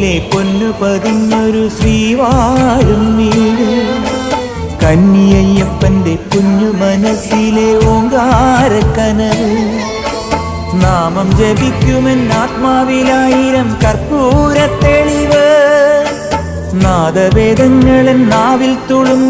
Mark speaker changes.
Speaker 1: പൂവിലെ പൊന്നു പതിഞ്ഞൊരു ശ്രീവാഴും വീട്. കന്നിയയ്യപ്പന്റെ കുഞ്ഞു മനസ്സിലെ ഓങ്കാരക്കനൽ നാമം ജപിക്കുമെൻ ആത്മാവിലായിരം കർപ്പൂര തെളിവ് നാദവേദങ്ങളൻ നാവിൽ തുളുമ്പുന്നതയ്യാനിൻ